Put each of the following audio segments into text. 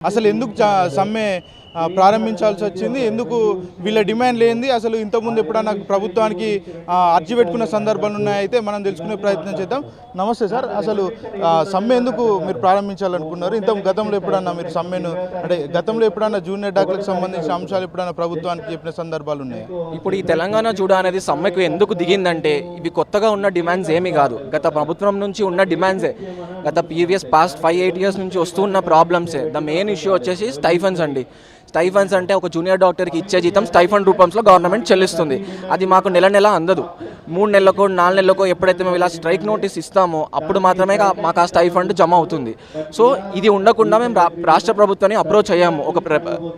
అసలు ఎందుకు సమ్మె ప్రారంభించాల్సి వచ్చింది. ఎందుకు వీళ్ళ డిమాండ్ లేనిది? అసలు ఇంతకుముందు ఎప్పుడన్నా ప్రభుత్వానికి అర్జీ పెట్టుకున్న సందర్భాలు ఉన్నాయైతే మనం తెలుసుకునే ప్రయత్నం చేద్దాం. నమస్తే సార్. అసలు సమ్మె ఎందుకు మీరు ప్రారంభించాలనుకున్నారు? ఇంత గతంలో ఎప్పుడన్నా మీరు సమ్మెను అంటే గతంలో ఎప్పుడన్నా జూనియర్ డాక్టర్లకు సంబంధించిన అంశాలు ఎప్పుడన్నా ప్రభుత్వానికి చెప్పిన సందర్భాలు ఉన్నాయి? ఇప్పుడు ఈ తెలంగాణ చూడ అనేది సమ్మెకు ఎందుకు దిగిందంటే ఇవి కొత్తగా ఉన్న డిమాండ్స్ ఏమీ కాదు. గత ప్రభుత్వం నుంచి ఉన్న డిమాండ్సే గత previous past five eight years నుంచి వస్తున్న ప్రాబ్లమ్సే ద మెయిన్ ఇష్యూ వచ్చేసి స్టైఫన్స్ అండి. స్టైఫన్స్ అంటే ఒక జూనియర్ డాక్టర్కి ఇచ్చే జీతం స్టైఫండ్ రూపంలో గవర్నమెంట్ చెల్లిస్తుంది. అది మాకు నెల నెల అందదు. మూడు నెలలకో నాలుగు నెలలకో ఎప్పుడైతే మేము ఇలా స్ట్రైక్ నోటీస్ ఇస్తామో అప్పుడు మాత్రమే మాకు ఆ స్టైఫండ్ జమ అవుతుంది. సో ఇది ఉండకుండా మేము రా- రాష్ట్ర ప్రభుత్వాన్ని అప్రోచ్ అయ్యాము. ఒక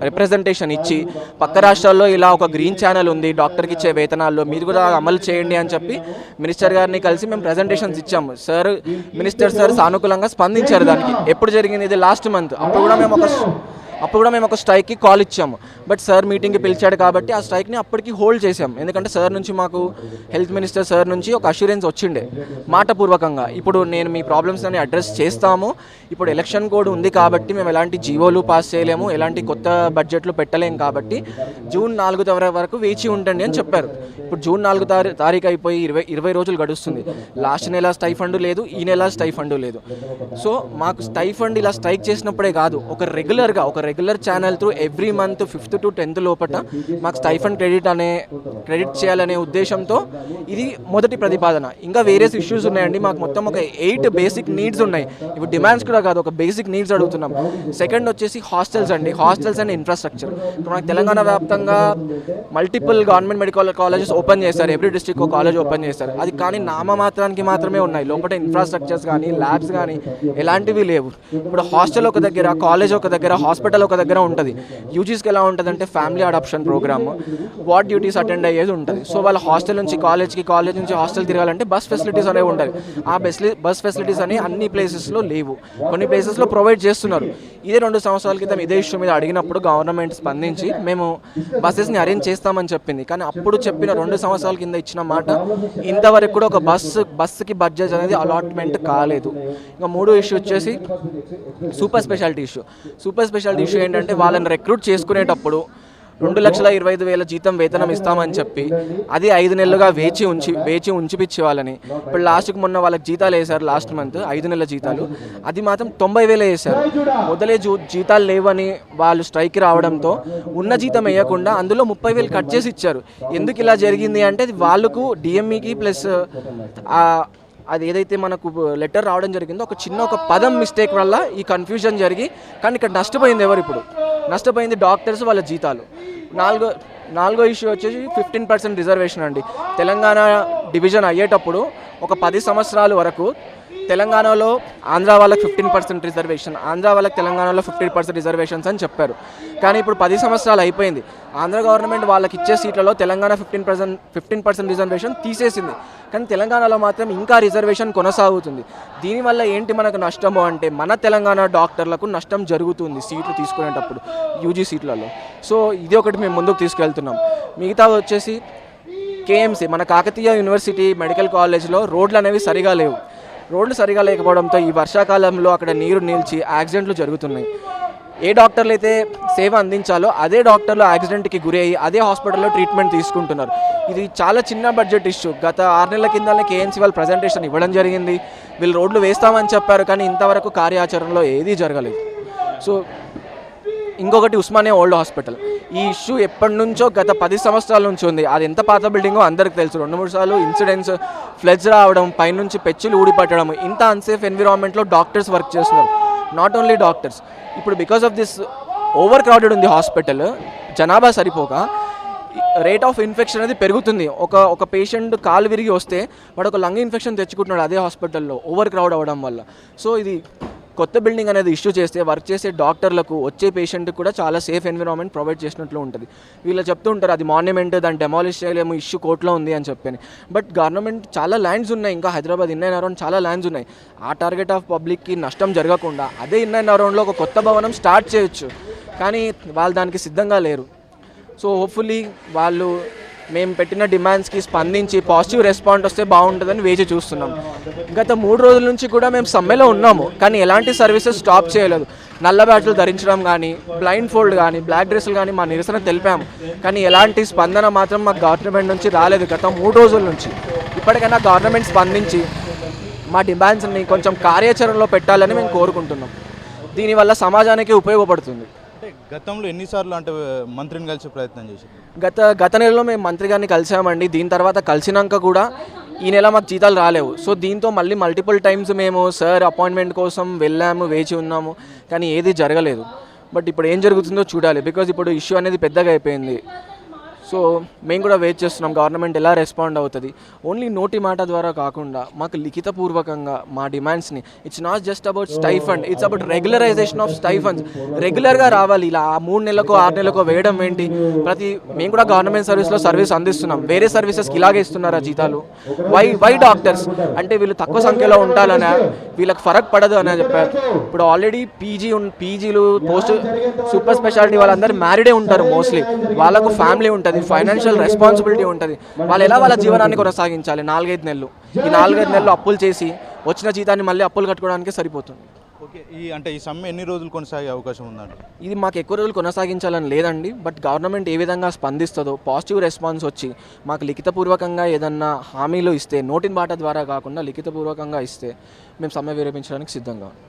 రిప్రజెంటేషన్ ఇచ్చి పక్క రాష్ట్రాల్లో ఇలా ఒక గ్రీన్ ఛానల్ ఉంది డాక్టర్కి ఇచ్చే వేతనాల్లో మీరు కూడా అమలు చేయండి అని చెప్పి మినిస్టర్ గారిని కలిసి మేము ప్రజెంటేషన్స్ ఇచ్చాము. సార్ మినిస్టర్ సార్ సానుకూలంగా స్పందించారు దానికి. ఎప్పుడు జరిగింది? ఇది లాస్ట్ మంత్ అప్పుడు కూడా మేము ఒక అప్పుడు కూడా మేము ఒక స్ట్రైక్కి కాల్ ఇచ్చాము. బట్ సార్ మీటింగ్కి పిలిచాడు కాబట్టి ఆ స్ట్రైక్ని అప్పటికి హోల్డ్ చేసాం ఎందుకంటే సార్ నుంచి మాకు హెల్త్ మినిస్టర్ సార్ నుంచి ఒక అష్యూరెన్స్ వచ్చిండే మాటపూర్వకంగా. ఇప్పుడు నేను మీ ప్రాబ్లమ్స్ అని అడ్రస్ చేస్తాము. ఇప్పుడు ఎలక్షన్ కోడ్ ఉంది కాబట్టి మేము ఎలాంటి జీవోలు పాస్ చేయలేము ఎలాంటి కొత్త బడ్జెట్లు పెట్టలేము కాబట్టి జూన్ నాలుగు తారీఖు వరకు వేచి ఉండండి అని చెప్పారు. ఇప్పుడు జూన్ నాలుగు తారీ తారీఖు అయిపోయి ఇరవై ఇరవై రోజులు గడుస్తుంది. లాస్ట్ నెల స్టైఫండ్ లేదు ఈ నెల స్టైఫండ్ లేదు. సో మాకు స్టైఫండ్ ఇలా స్ట్రైక్ చేసినప్పుడే కాదు ఒక రెగ్యులర్గా ఒక regular channel through every month fifth to tenth లోపల మాకు స్టైఫన్ క్రెడిట్ అనే క్రెడిట్ చేయాలనే ఉద్దేశంతో ఇది మొదటి ప్రతిపాదన. ఇంకా వేరియస్ ఇష్యూస్ ఉన్నాయండి. మాకు మొత్తం ఒక ఎయిట్ బేసిక్ నీడ్స్ ఉన్నాయి. ఇప్పుడు డిమాండ్స్ కూడా కాదు ఒక బేసిక్ నీడ్స్ అడుగుతున్నాం. సెకండ్ వచ్చేసి హాస్టల్స్ అండి. హాస్టల్స్ అండ్ ఇన్ఫ్రాస్ట్రక్చర్ ఇప్పుడు మనకు తెలంగాణ వ్యాప్తంగా multiple government medical colleges open చేస్తారు ఎవ్రీ డిస్టిక్ ఒక కాలేజ్ ఓపెన్ చేస్తారు అది కానీ నామమాత్రానికి మాత్రమే ఉన్నాయి. లోపల ఇన్ఫ్రాస్ట్రక్చర్స్ కానీ ల్యాబ్స్ కానీ ఎలాంటివి లేవు. ఇప్పుడు హాస్టల్ ఒక దగ్గర కాలేజ్ ఒక దగ్గర హాస్పిటల్ ఒక దగ్గర ఉంటుంది. యూజీస్కి ఎలా ఉంటుంది అంటే family adoption program what duties attend అయ్యేది ఉంటుంది. సో వాళ్ళ హాస్టల్ నుంచి కాలేజ్కి కాలేజ్ నుంచి హాస్టల్ తిరగాలంటే బస్ ఫెసిలిటీస్ అనేవి ఉంటాయి. ఆ బస్ బస్ ఫెసిలిటీస్ అనేవి అన్ని ప్లేసెస్లో లేవు. కొన్ని ప్లేసెస్లో ప్రొవైడ్ చేస్తున్నారు. ఇదే రెండు సంవత్సరాల క్రితం ఇదే ఇష్యూ మీద అడిగినప్పుడు గవర్నమెంట్ స్పందించి మేము బస్సెస్ని అరేంజ్ చేస్తామని చెప్పింది. కానీ అప్పుడు చెప్పిన రెండు సంవత్సరాల కింద ఇచ్చిన మాట ఇంతవరకు కూడా ఒక బస్సు బస్సుకి బడ్జెట్ అనేది అలాట్మెంట్ కాలేదు. ఇంకా మూడో ఇష్యూ వచ్చేసి super speciality issue super speciality issue ఏంటంటే వాళ్ళని రిక్రూట్ చేసుకునేటప్పుడు రెండు లక్షల ఇరవై ఐదు వేల జీతం వేతనం ఇస్తామని చెప్పి అది ఐదు నెలలుగా వేచి ఉంచి వేచి ఉంచిపిచ్చి వాళ్ళని. ఇప్పుడు లాస్ట్కి మొన్న వాళ్ళకి జీతాలు వేశారు లాస్ట్ మంత్ ఐదు నెలల జీతాలు. అది మాత్రం తొంభై వేలే వేశారు. మొదలే జూ జీతాలు లేవని వాళ్ళు స్ట్రైక్ రావడంతో ఉన్న జీతం వేయకుండా అందులో ముప్పై వేలు కట్ చేసి ఇచ్చారు. ఎందుకు ఇలా జరిగింది అంటే అది వాళ్ళకు డిఎంఈకి ప్లస్ అది ఏదైతే మనకు లెటర్ రావడం జరిగిందో ఒక చిన్న ఒక పదం మిస్టేక్ వల్ల ఈ కన్ఫ్యూజన్ జరిగి కానీ ఇక్కడ నష్టపోయింది ఎవరు ఇప్పుడు? నష్టపోయింది డాక్టర్స్ వాళ్ళ జీతాలు. నాలుగో నాలుగో ఇష్యూ వచ్చేసి ఫిఫ్టీన్ పర్సెంట్ రిజర్వేషన్ అండి. తెలంగాణ డివిజన్ అయ్యేటప్పుడు ఒక పది సంవత్సరాల వరకు తెలంగాణలో ఆంధ్ర వాళ్ళకి ఫిఫ్టీన్ పర్సెంట్ రిజర్వేషన్ ఆంధ్ర వాళ్ళకి తెలంగాణలో ఫిఫ్టీన్ పర్సెంట్ రిజర్వేషన్స్ అని చెప్పారు. కానీ ఇప్పుడు పది సంవత్సరాలు అయిపోయింది. ఆంధ్ర గవర్నమెంట్ వాళ్ళకి ఇచ్చే సీట్లలో Telangana fifteen percent fifteen percent reservation తీసేసింది. కానీ తెలంగాణలో మాత్రం ఇంకా రిజర్వేషన్ కొనసాగుతుంది. దీనివల్ల ఏంటి మనకు నష్టము అంటే మన తెలంగాణ డాక్టర్లకు నష్టం జరుగుతుంది సీట్లు తీసుకునేటప్పుడు యూజీ సీట్లలో. సో ఇది ఒకటి మేము ముందుకు తీసుకెళ్తున్నాం. మిగతా వచ్చేసి కేఎంసీ మన కాకతీయ యూనివర్సిటీ మెడికల్ కాలేజ్లో రోడ్లు అనేవి సరిగా లేవు. రోడ్లు సరిగా లేకపోవడంతో ఈ వర్షాకాలంలో అక్కడ నీరు నిలిచి యాక్సిడెంట్లు జరుగుతున్నాయి. ఏ డాక్టర్లు అయితే సేవ అందించాలో అదే డాక్టర్లు యాక్సిడెంట్కి గురి అయ్యి అదే హాస్పిటల్లో ట్రీట్మెంట్ తీసుకుంటున్నారు. ఇది చాలా చిన్న బడ్జెట్ ఇష్యూ. గత ఆరు నెలల కిందనే కేఎన్సీ వాళ్ళు ప్రజెంటేషన్ ఇవ్వడం జరిగింది. వీళ్ళు రోడ్లు వేస్తామని చెప్పారు కానీ ఇంతవరకు కార్యాచరణలో ఏదీ జరగలేదు. సో ఇంకొకటి ఉస్మానియా ఓల్డ్ హాస్పిటల్. ఈ ఇష్యూ ఎప్పటి నుంచో గత పది సంవత్సరాల నుంచి ఉంది. అది ఎంత పాత బిల్డింగో అందరికి తెలుసు. రెండు మూడు సార్లు ఇన్సిడెంట్స్ ఫ్లడ్స్ రావడం పైనుంచి పెచ్చులు ఊడిపట్టడం ఇంత అన్సేఫ్ ఎన్విరాన్మెంట్లో డాక్టర్స్ వర్క్ చేస్తున్నారు. నాట్ ఓన్లీ డాక్టర్స్ ఇప్పుడు because of this over crowded ఉంది హాస్పిటల్ జనాభా సరిపోక రేట్ ఆఫ్ ఇన్ఫెక్షన్ అనేది పెరుగుతుంది. ఒక ఒక పేషెంట్ కాలు విరిగి వస్తే వాడు ఒక లంగ్ ఇన్ఫెక్షన్ తెచ్చుకుంటున్నాడు అదే హాస్పిటల్లో ఓవర్ క్రౌడ్ అవ్వడం వల్ల. సో ఇది కొత్త బిల్డింగ్ అనేది ఇష్యూ చేస్తే వర్క్ చేసే డాక్టర్లకు వచ్చే పేషెంట్కి కూడా చాలా సేఫ్ ఎన్విరాన్మెంట్ ప్రొవైడ్ చేసినట్లు ఉంటుంది. వీళ్ళు చెప్తూ ఉంటారు అది మాన్యుమెంట్ దాన్ని డెమాలిష్ చేయలేము ఇష్యూ కోర్టులో ఉంది అని చెప్పని. బట్ గవర్నమెంట్ చాలా ల్యాండ్స్ ఉన్నాయి ఇంకా హైదరాబాద్ ఇన్ అండ్ అరౌండ్ చాలా ల్యాండ్స్ ఉన్నాయి. ఆ టార్గెట్ ఆఫ్ పబ్లిక్కి నష్టం జరగకుండా అదే ఇన్ అండ్ అరౌండ్లో ఒక కొత్త భవనం స్టార్ట్ చేయొచ్చు. కానీ వాళ్ళు దానికి సిద్ధంగా లేరు. సో హోప్ఫుల్లీ వాళ్ళు మేము పెట్టిన డిమాండ్స్కి స్పందించి పాజిటివ్ రెస్పాండ్ వస్తే బాగుంటుందని వేచి చూస్తున్నాం. గత మూడు రోజుల నుంచి కూడా మేము సమ్మెలో ఉన్నాము కానీ ఎలాంటి సర్వీసెస్ స్టాప్ చేయలేదు. నల్ల బ్యాట్లు ధరించడం కానీ బ్లైండ్ ఫోల్డ్ కానీ బ్లాక్ డ్రెస్సులు కానీ మా నిరసన తెలిపాము. కానీ ఎలాంటి స్పందన మాత్రం మాకు గవర్నమెంట్ నుంచి రాలేదు గత మూడు రోజుల నుంచి. ఇప్పటికైనా గవర్నమెంట్ స్పందించి మా డిమాండ్స్ని కొంచెం కార్యాచరణలో పెట్టాలని మేము కోరుకుంటున్నాం. దీనివల్ల సమాజానికి ఉపయోగపడుతుంది. అంటే గతంలో ఎన్నిసార్లు అంటే మంత్రిని కలిసే ప్రయత్నం చేశారు? గత గత నెలలో మేము మంత్రి గారిని కలిసామండి. దీని తర్వాత కలిసినాక కూడా ఈ నెల మాకు జీతాలు రాలేవు. సో దీంతో మళ్ళీ మల్టిపుల్ టైమ్స్ మేము సార్ అపాయింట్మెంట్ కోసం వెళ్ళాము వేచి ఉన్నాము కానీ ఏది జరగలేదు. బట్ ఇప్పుడు ఏం జరుగుతుందో చూడాలి బికాజ్ ఇప్పుడు ఇష్యూ అనేది పెద్దగా అయిపోయింది. సో మేము కూడా వెయిట్ చేస్తున్నాం. గవర్నమెంట్ ఎలా రెస్పాండ్ అవుతుంది? ఓన్లీ నోటి మాట ద్వారా కాకుండా మాకు లిఖితపూర్వకంగా మా డిమాండ్స్ని it's not just about stipend it's about regularization of stipends రెగ్యులర్గా రావాలి. ఇలా ఆ మూడు నెలలకో ఆరు నెలలకో వేయడం ఏంటి? ప్రతి మేము కూడా గవర్నమెంట్ సర్వీస్లో సర్వీస్ అందిస్తున్నాం. వేరే సర్వీసెస్కి ఇలాగే ఇస్తున్నారా జీతాలు? వై వై డాక్టర్స్ అంటే వీళ్ళు తక్కువ సంఖ్యలో ఉండాలనే వీళ్ళకి ఫరక్ పడదు అని చెప్పారు ఇప్పుడు ఆల్రెడీ పీజీ పీజీలు పోస్ట్ సూపర్ స్పెషాలిటీ వాళ్ళందరూ మ్యారీడే ఉంటారు మోస్ట్లీ వాళ్ళకు ఫ్యామిలీ ఉంటుంది. ఫైనాన్షియల్ రెస్పాన్సిబిలిటీ ఉంటుంది. వాళ్ళు ఎలా వాళ్ళ జీవనాన్ని కొనసాగించాలి? నాలుగైదు నెలలు. ఈ నాలుగైదు నెలలు అప్పులు చేసి వచ్చిన జీతాన్ని మళ్ళీ అప్పులు కట్టుకోవడానికి సరిపోతుంది. ఓకే ఈ అంటే ఈ సమ్మె ఎన్ని రోజులు కొనసాగే అవకాశం ఉందండి? ఇది మాకు ఎక్కువ రోజులు కొనసాగించాలని లేదండి బట్ గవర్నమెంట్ ఏ విధంగా స్పందిస్తుందో పాజిటివ్ రెస్పాన్స్ వచ్చి మాకు లిఖితపూర్వకంగా ఏదన్నా హామీలు ఇస్తే నోటిన్ బాట ద్వారా కాకుండా లిఖితపూర్వకంగా ఇస్తే మేము సమ్మె విరమించడానికి సిద్ధంగా ఉన్నాం.